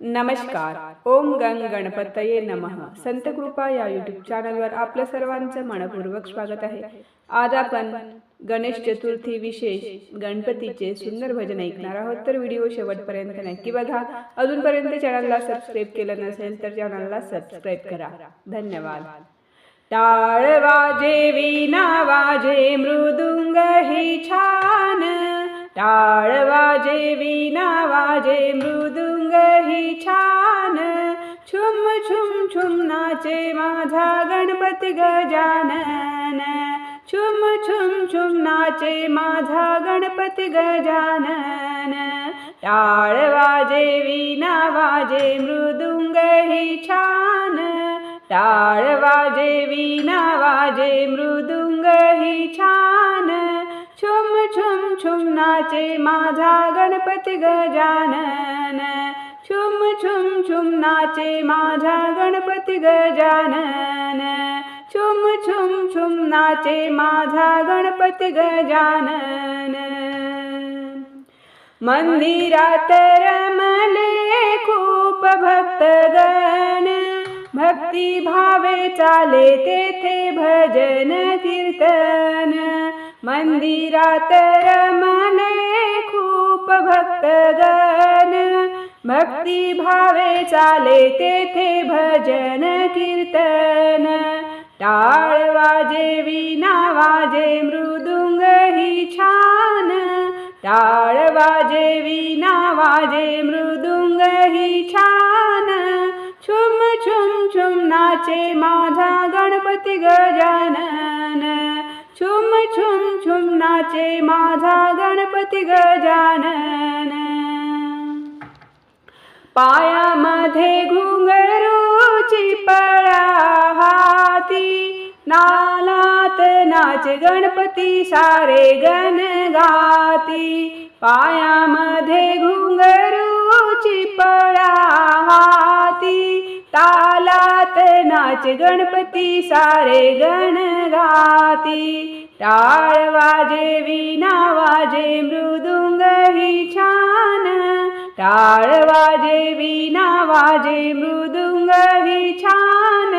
नमस्कार. ओम गंग गणपतये नमः. संत कृपा या युट्यूब चॅनलवर आपलं सर्वांचं मनपूर्वक स्वागत आहे. आज आपण गणेश चतुर्थी विशेष गणपतीचे सुंदर भजन ऐकणार आहोत. तर व्हिडिओ शेवटपर्यंत नक्की बघा. अजूनपर्यंत चॅनलला सबस्क्राईब केलं नसेल तर चॅनलला सबस्क्राईब करा. धन्यवाद. टाळ वाजे विना वाजे मृदुंग ही छान. टाळ वाजे विना वाजे मृदुंग ही छान. छुम छुम छुम नाचे माझा गणपती गजानन. छुम छुम छुम नाचे माझा गणपती गजानन. टाळ वाजे विना वाजे मृदुंग ही छान. टाळ वाजे विना वाजे मृदुंग ही छान. छुम छुम छुम नाचे माझा गणपती गजानन. छुम छुम छुम नाचे माझा गणपती गजानन. छुम छुम छुम नाचे माझा गणपती गजानन. मंदिरात रमले खूप भक्तगण. भक्ती भावे चाले तेथे भजन कीर्तन. मंदिरात रमले खूप भक्तगण. भक्ती भावे चाले तेथे भजन कीर्तन. टाळ वाजे विना वाजे मृदुंग ही छान. टाळ वाजे विना वाजे मृदुंग ही छान. छुम छुम छुम नाचे माझा गणपती गजानन. छुम छुम छुम नाचे माझा गणपती गजानन पायामध्ये घुंगरूची पळा हाती नालात नाच गणपती सारे गण गाती. पायामध्ये घुंगरूची पळा नाच गणपती सारे गण गाती टाळ वाजे विना वाजे मृदुंग ही छान। टाळ वाजे विना वाजे मृदुंग ही छान।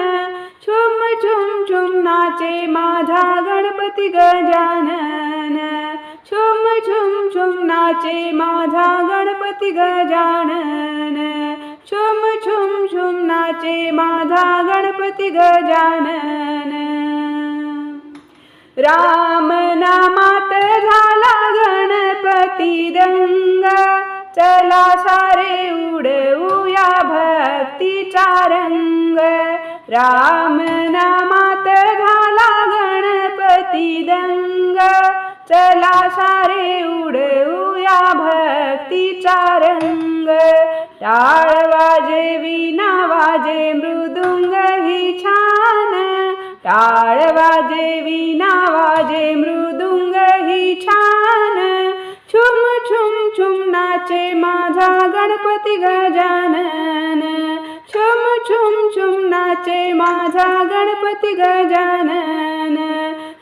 छुम छुम छुम नाचे माझा गणपती गजानन। छुम छुम नाचे माझा गणपती गजानन छुम छुम छुम नाचे माझा गणपती गजानन. राम नामात झाला गणपती दंग. चला सारे उडवूया भक्तीचा रंग. राम नामात झाला गणपती दंग. चला सारे उडवूया भक्तीचा रंग. टाळ वाजे विना वाजे मृदुंग ही छान. टाळ वाजे विना वाजे मृदुंग ही छान. छुम छुम छुम नाचे माझा गणपती गजानन. छुम छुम छुम नाचे माझा गणपती गजानन.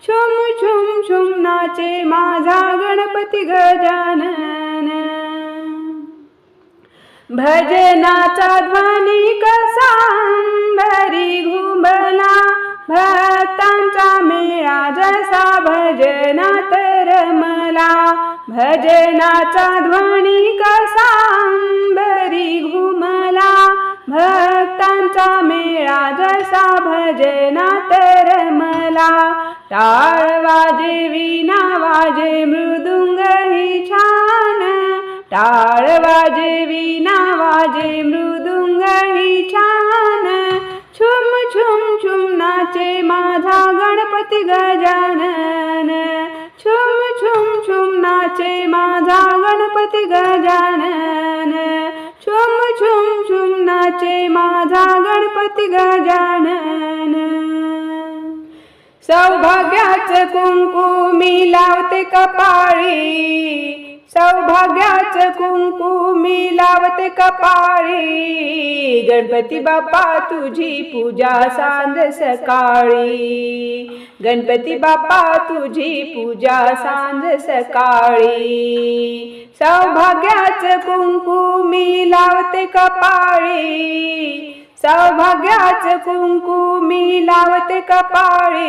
छुम छुम छुम नाचे माझा गणपती गजानन. भजनाचा ध्वनी कसा अंबरी घुमला भक्तांचा मेळा जसा भजनात रमला. भजनाचा ध्वनी कसा अंबरी घुमला भक्तांचा मेळा जसा भजनात रमला. टाळ वाजे विना वाजे मृदुंगही छान टाळ वाजे विना वाजे मृदुंग ही छान. छुम छुम छुम नाचे माझा गणपती गजानन. छुम छुम छुम नाचे माझा गणपती गजानन. छुम छुम छुम नाचे माझा गणपती गजानन. सौभाग्याच कुंकू मी लावते कपाळी. सौभाग्याच कुंकू मी लावते कपाळी. गणपती बाप्पा तुझी पूजा सांज सकाळी. गणपती बाप्पा तुझी पूजा सांज सकाळी. सौभाग्याच कुंकू मी लावते कपाळी. सौभाग्याच कुंकू मी लावते कपाळी.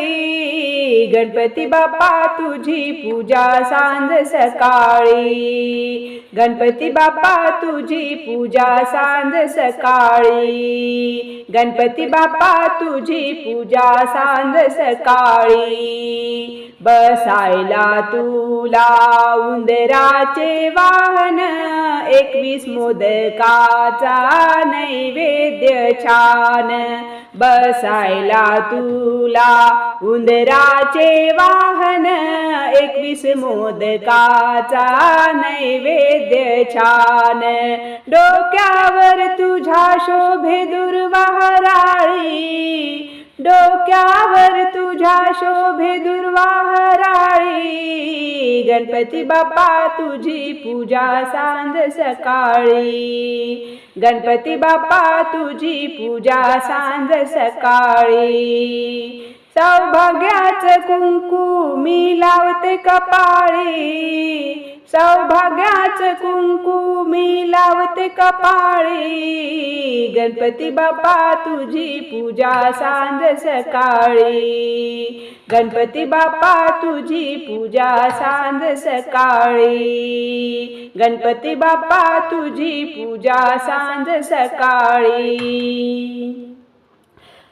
गणपती बाप्पा तुझी पूजा सांज सकाळी. गणपती बाप्पा तुझी पूजा सांज सकाळी. गणपती बाप्पा तुझी पूजा सांज सकाळी. बसायला तुला उंदराचे वाहन एकवीस मोदकाचा नैवेद्य छान. बसायला तुला उंदराचे वाहन. एकवीस मोदकाचा नैवेद्य छान. डोक्यावर तुझ्या शोभे दुर्वाहराळी. डोक्यावर तुझ्या शोभे दुर्वाहराळी. गणपती बाप्पा तुझी पूजा सांज सकाळी. गणपती बाप्पा तुझी पूजा सांज सकाळी. सौभाग्याचं कुंकू मी लावते कपाळी. सौभाग्या कुंकू मी लावते कपाळी. गणपती बाप्पा तुझी पूजा सांज सकाळी. गणपती बाप्पा तुझी पूजा सांज सकाळी. गणपती बाप्पा तुझी पूजा सांज सकाळी.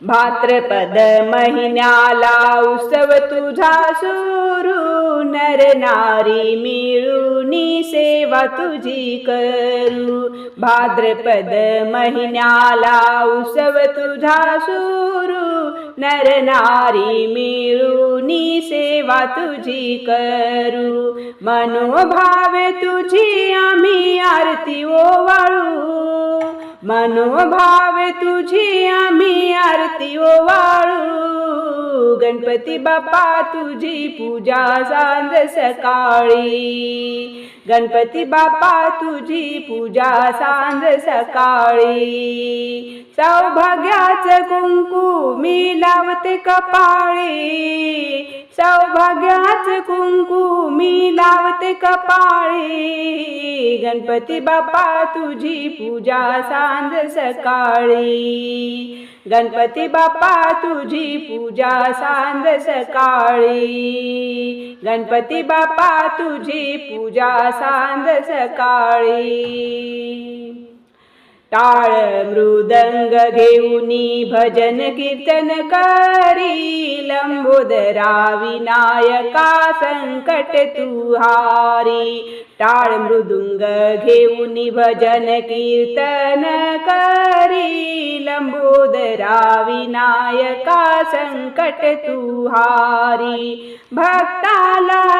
भाद्रपद महिन्याला उत्सव तुझा सुरू. नर नारी मिळूनी सेवा तुझी करू. भाद्रपद महिन्याला उत्सव तुझा सुरू. नर नारी मिळूनी सेवा तुझी करू. मनोभावे तुझी आम्ही आरती ओवाळू. मनोभावे तुझी आम्ही आरती ओवाळू गणपती बाप्पा तुझी पूजा सांज सकाळी. गणपती बापा तुझी पूजा सांज सकाळी. सौभाग्याचं कुंकू मी लावते कपाळी. सौभाग्याच कुंकू मी लावते कपाळी. गणपती बापा तुझी पूजा सांज सकाळी. गणपती बाप्पा तुझी पूजा सांज सकाळी. गणपती बाप्पा तुझी पूजा सांज सकाळी टाळ मृदंग घेऊनी भजन कीर्तन करी लंबोदरा विनायका संकट तुहारी. टाळ मृदुंग घेऊनी भजन कीर्तन करी लंबोदरा विनायका संकट तुहारी. भक्ताला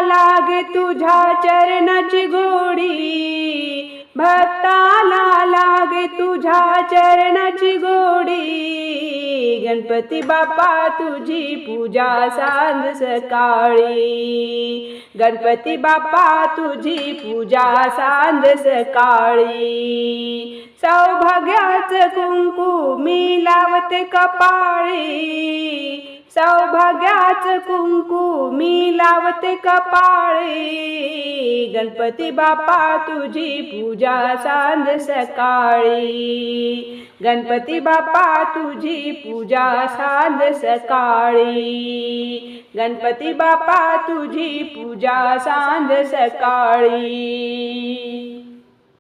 तुझ्या चरणाची गोडी. भक्ताला लागे तुझ्या चरणाची गोडी. गणपती बाप्पा तुझी पूजा सांज सकाळी. गणपती बाप्पा तुझी पूजा सांज सकाळी. सौभाग्याच कुंकू मी लावते कपाळी. सौभाग्याच कुंकू मी लावते कपाळी. गणपती बाप्पा तुझी पूजा सांज सकाळी. गणपती बाप्पा तुझी पूजा सांज सकाळी. गणपती बाप्पा तुझी पूजा सांज सकाळी.